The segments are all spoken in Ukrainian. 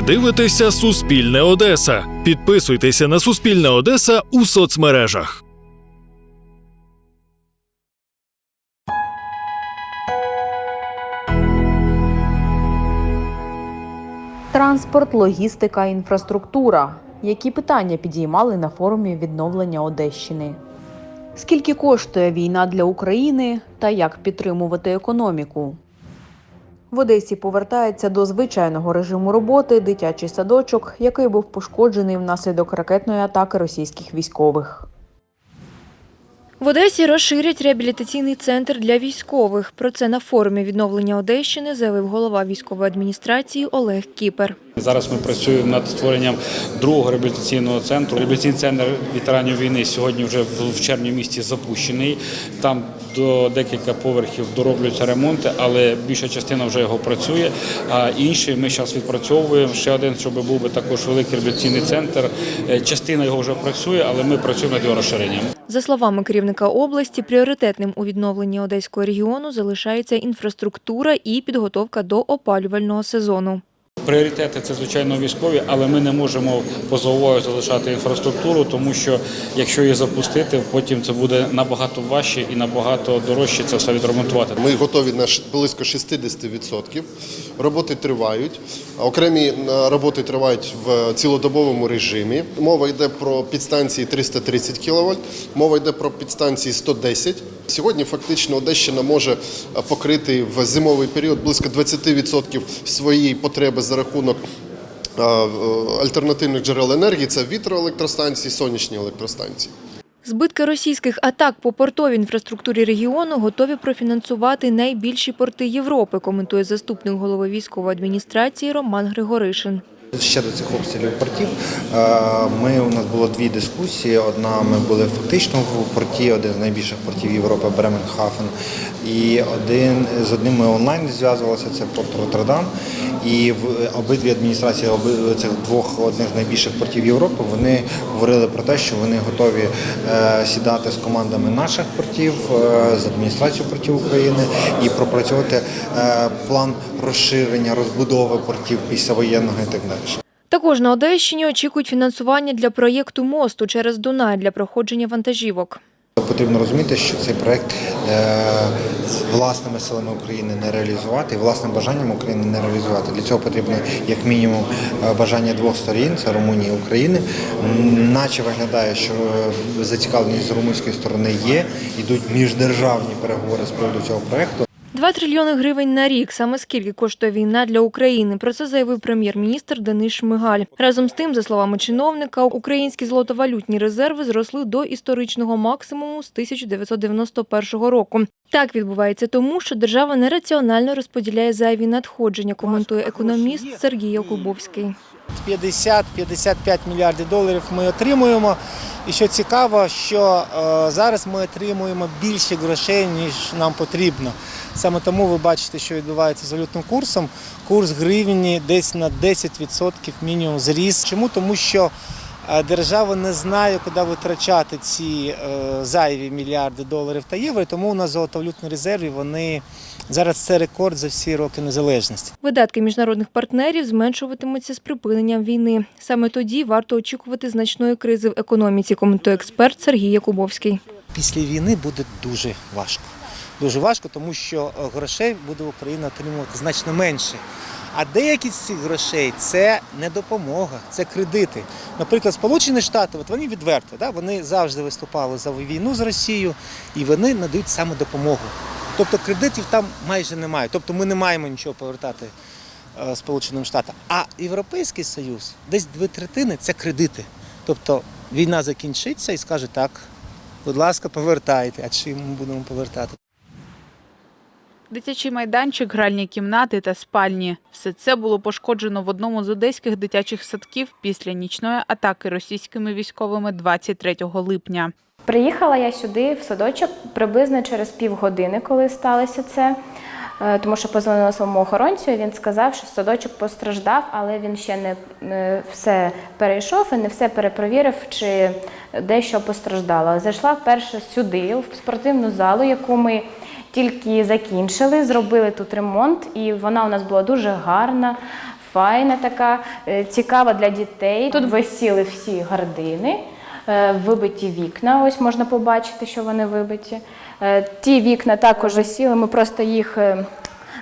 Ви дивитеся Суспільне Одеса. Підписуйтеся на Суспільне Одеса у соцмережах. Транспорт, логістика, інфраструктура. Які питання підіймали на форумі відновлення Одещини? Скільки коштує війна для України та як підтримувати економіку? В Одесі повертається до звичайного режиму роботи дитячий садочок, який був пошкоджений внаслідок ракетної атаки російських військових. В Одесі розширять реабілітаційний центр для військових. Про це на форумі відновлення Одещини заявив голова військової адміністрації Олег Кіпер. Зараз ми працюємо над створенням другого реабілітаційного центру. Реабілітаційний центр ветеранів війни сьогодні вже в в червні місті запущений. Там до декілька поверхів доробляються ремонти, але більша частина вже його працює. А інші ми зараз відпрацьовуємо. Ще один, щоб був би також великий реабілітаційний центр. Е, Частина його вже працює, але ми працюємо над його розширенням. За словами керівника області, пріоритетним у відновленні Одеського регіону залишається інфраструктура і підготовка до опалювального сезону. Пріоритети це звичайно військові, але ми не можемо поза увагою залишати інфраструктуру, тому що якщо її запустити, потім це буде набагато важче і набагато дорожче це все відремонтувати. Ми готові на близько 60%. Роботи тривають. Окремі роботи тривають в цілодобовому режимі. Мова йде про підстанції 330 кВт, мова йде про підстанції 110. Сьогодні фактично Одещина може е, покрити в зимовий період близько 20% своєї потреби за рахунок е, е, альтернативних джерел енергії. Це вітроелектростанції, сонячні електростанції. Збитки російських атак по портовій інфраструктурі регіону готові профінансувати найбільші порти Європи, коментує заступник голови військової адміністрації Роман Григоришин. Ще до цих обстрілів портів е, ми у нас було дві дискусії. Одна ми були фактично в порті, один з найбільших портів Європи Бременхафен. І один з одним ми онлайн зв'язувалися. Це порт Роттердам. І в обидві адміністрації оби- цих двох одних з найбільших портів Європи вони говорили про те, що вони готові е, сідати з командами наших портів, е, з адміністрацією портів України і пропрацьовувати план розширення, розбудови портів післявоєнного і так далі. Також на Одещині очікують фінансування для проєкту мосту через Дунай для проходження вантажівок. Потрібно розуміти, що цей проект е, з власними силами України не реалізувати і власним бажанням України не реалізувати. Для цього потрібно як мінімум е, бажання двох сторін це Румунії і України. Наче виглядає, що е, зацікавленість з румунської сторони є. Йдуть міждержавні переговори з приводу цього проекту. 2 трильйони гривень на рік. Саме скільки коштує війна для України. Про це заявив прем'єр-міністр Денис Шмигаль. Разом з тим, за словами чиновника, українські золотовалютні резерви зросли до історичного максимуму з 1991 року. Так відбувається тому, що держава нераціонально розподіляє зайві надходження, коментує економіст Сергій Якубовський. 50-55 мільярдів доларів ми отримуємо. І що цікаво, що е, зараз ми отримуємо більше грошей, ніж нам потрібно. Саме тому ви бачите, що відбувається з валютним курсом. Курс гривні десь на 10% мінімум зріс. Чому? Тому що держава не знає, куди витрачати ці е, зайві мільярди доларів та євро. Тому у нас золотовалютні резерви вони зараз це рекорд за всі роки незалежності. Видатки міжнародних партнерів зменшуватимуться з припиненням війни. Саме тоді варто очікувати значної кризи в економіці, коментує експерт Сергій Якубовський. після війни буде дуже важко. Дуже важко, тому що е, грошей буде Україна отримувати значно менше. А деякі з цих грошей це не допомога, це кредити. Наприклад, Сполучені Штати, от вони відверто, да, вони завжди виступали за війну з Росією і вони надають саме допомогу. Тобто кредитів там майже немає. Тобто ми не маємо нічого повертати е, Сполученим Штатам. А Європейський Союз десь дві третини це кредити. Тобто війна закінчиться і скаже так, будь ласка, повертайте. А чим ми будемо повертати? Дитячий майданчик, гральні кімнати та спальні все це було пошкоджено в одному з одеських дитячих садків після нічної атаки російськими військовими 23 липня. Приїхала я сюди в садочок приблизно через півгодини, коли сталося це. Е, Тому що позвонила своєму охоронцю, він сказав, що садочок постраждав, але він ще не все перейшов і не все перепровірив, чи дещо постраждало. Зайшла вперше сюди, в спортивну залу, яку ми тільки закінчили, зробили тут ремонт, і вона у нас була дуже гарна. файна, така е, цікава для дітей. Тут висіли всі гардини, е, вибиті вікна. Ось можна побачити, що вони вибиті. Е, Ті вікна також висіли. Ми просто їх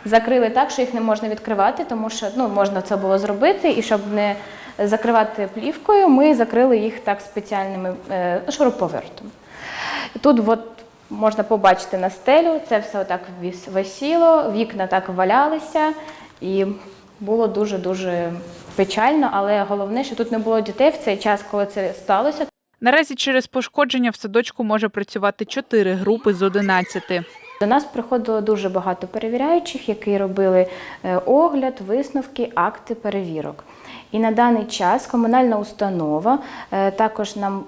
закрили так, що їх не можна відкривати, тому що ну, можна це було зробити, і щоб не закривати плівкою, ми закрили їх так спеціальними е, шуруповертом. Тут от можна побачити на стелю, це все отак висіло, вікна так валялися, і було дуже-дуже печально, але головне, що тут не було дітей в цей час, коли це сталося. Наразі через пошкодження в садочку може працювати 4 групи з 11. До нас приходило дуже багато перевіряючих, які робили е, огляд, висновки, акти перевірок. І на даний час комунальна установа е, також нам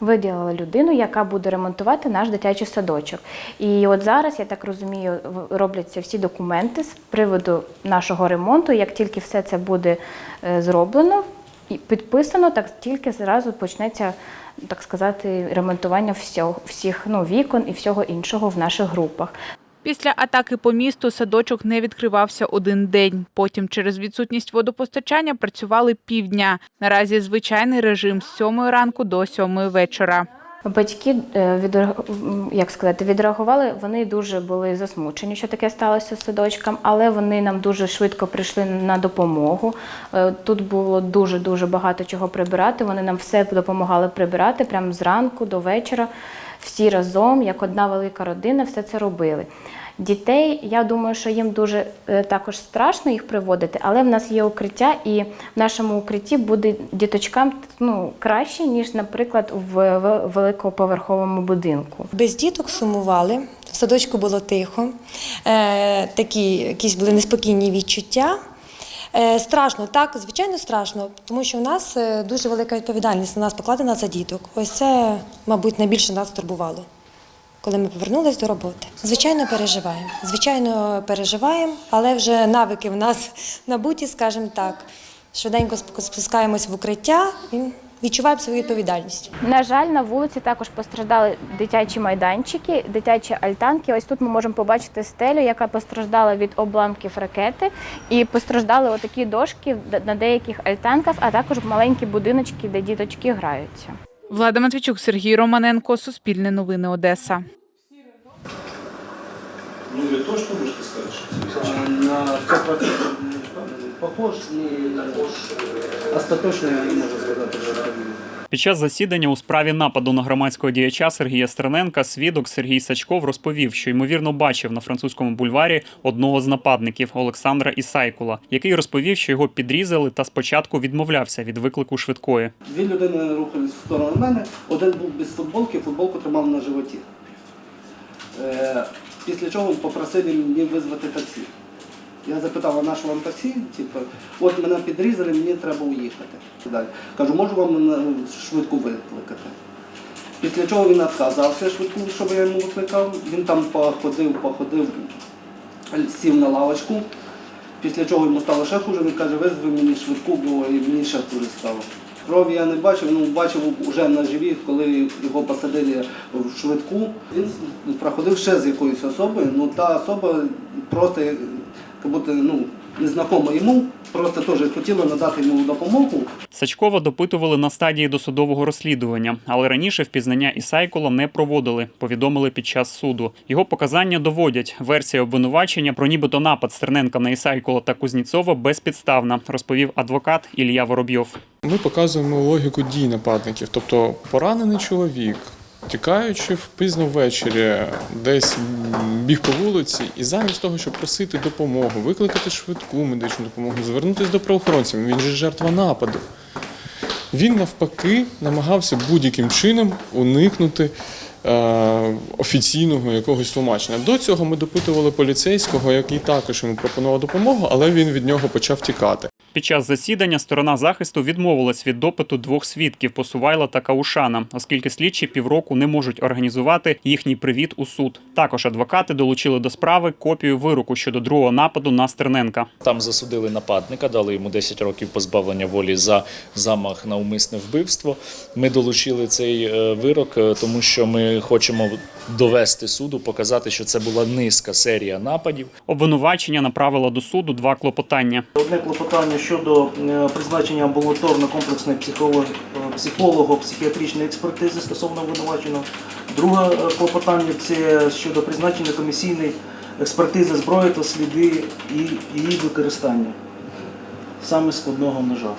виділила людину, яка буде ремонтувати наш дитячий садочок. І от зараз, я так розумію, робляться всі документи з приводу нашого ремонту. Як тільки все це буде е, зроблено і підписано, так тільки зразу почнеться, так сказати, ремонтування всього, всіх ну, вікон і всього іншого в наших групах. Після атаки по місту садочок не відкривався один день. Потім через відсутність водопостачання працювали півдня. Наразі звичайний режим з 7 ранку до 7 вечора. Батьки е, як сказати, відреагували. Вони дуже були засмучені, що таке сталося з садочком, але вони нам дуже швидко прийшли на допомогу. Е, Тут було дуже дуже багато чого прибирати. Вони нам все допомагали прибирати прямо зранку до вечора. Всі разом, як одна велика родина, все це робили. Дітей, я думаю, що їм дуже е, також страшно їх приводити, але в нас є укриття, і в нашому укритті буде діточкам ну, краще, ніж, наприклад, в великоповерховому будинку. Без діток сумували, в садочку було тихо, е, такі якісь були неспокійні відчуття. Е, страшно, так, звичайно, страшно, тому що в нас е, дуже велика відповідальність на нас покладена за діток. Ось це, мабуть, найбільше нас турбувало, коли ми повернулися до роботи. Звичайно, переживаємо. Звичайно, переживаємо, але вже навики в нас набуті, скажімо так. Швиденько спускаємось в укриття і відчуваємо свою відповідальність. На жаль, на вулиці також постраждали дитячі майданчики, дитячі альтанки. Ось тут ми можемо побачити стелю, яка постраждала від обламків ракети, і постраждали отакі дошки на деяких альтанках, а також маленькі будиночки, де діточки граються. Влада Матвійчук, Сергій Романенко, Суспільне новини Одеса. Ну, ви точно можете сказати, що це На 100% не похож, не похож. Остаточно я не можу сказати, що це. Під час засідання у справі нападу на громадського діяча Сергія Стерненка свідок Сергій Сачков розповів, що ймовірно бачив на французькому бульварі одного з нападників Олександра Ісайкула, який розповів, що його підрізали та спочатку відмовлявся від виклику швидкої. Дві людини рухались в сторону мене, один був без футболки, футболку тримав на животі. Е, після чого попросили мені визвати таксі. Я запитав, а наше вам таксі? Типу, от мене підрізали, мені треба уїхати. Далі. Кажу, можу вам швидку викликати. Після чого він відказався швидку, щоб я йому викликав. Він там походив, походив, сів на лавочку. Після чого йому стало ще хуже, він каже, визви мені швидку, бо мені ще хуже стало. Крові я не бачив, ну бачив вже на живі, коли його посадили в швидку. Він проходив ще з якоюсь особою, ну та особа просто як будто ну, незнакома йому, просто теж хотіла надати йому допомогу. Сачкова допитували на стадії досудового розслідування, але раніше впізнання Ісайкула не проводили, повідомили під час суду. Його показання доводять. Версія обвинувачення про нібито напад Стерненка на Ісайкула та Кузніцова безпідставна, розповів адвокат Ілля Воробйов. Ми показуємо логіку дій нападників. Тобто поранений чоловік, тікаючи пізно ввечері, десь біг по вулиці, і замість того, щоб просити допомогу, викликати швидку медичну допомогу, звернутися до правоохоронців, він же жертва нападу. Він навпаки намагався будь-яким чином уникнути офіційного якогось тлумачення. До цього ми допитували поліцейського, який також йому пропонував допомогу, але він від нього почав тікати. Під час засідання сторона захисту відмовилась від допиту двох свідків Посувайла та Каушана, оскільки слідчі півроку не можуть організувати їхній привіт у суд. Також адвокати долучили до справи копію вироку щодо другого нападу на Стерненка. Там засудили нападника, дали йому 10 років позбавлення волі за замах на умисне вбивство. Ми долучили цей е, вирок, е, тому що ми ми хочемо довести суду, показати, що це була низка серія нападів. Обвинувачення направило до суду два клопотання. Одне клопотання щодо е, призначення амбулаторно-комплексної психолого- психолого-психіатричної експертизи стосовно обвинуваченого. Друге е, клопотання це щодо призначення комісійної експертизи зброї та сліди і її використання саме складного ножа.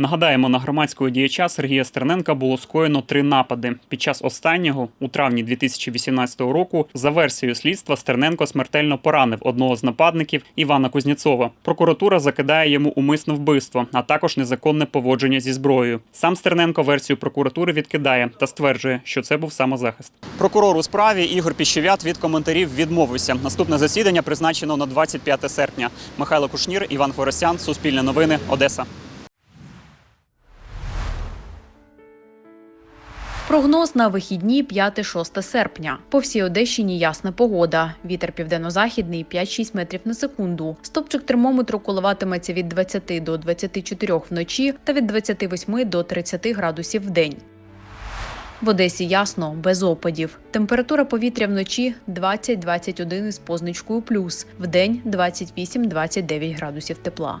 Нагадаємо, на громадського діяча Сергія Стерненка було скоєно три напади. Під час останнього, у травні 2018 року, за версією слідства, Стерненко смертельно поранив одного з нападників Івана Кузнєцова. Прокуратура закидає йому умисне вбивство, а також незаконне поводження зі зброєю. Сам Стерненко версію прокуратури відкидає та стверджує, що це був самозахист. Прокурор у справі Ігор Піщевят від коментарів відмовився. Наступне засідання призначено на 25 серпня. Михайло Кушнір, Іван Форосян, Суспільне новини, Одеса. Прогноз на вихідні 5-6 серпня. По всій Одещині ясна погода. Вітер південно-західний 5-6 метрів на секунду. Стопчик термометру коливатиметься від 20 до 24 вночі та від 28 до 30 градусів в день. В Одесі ясно, без опадів. Температура повітря вночі 20-21 із позначкою плюс, вдень 28-29 градусів тепла.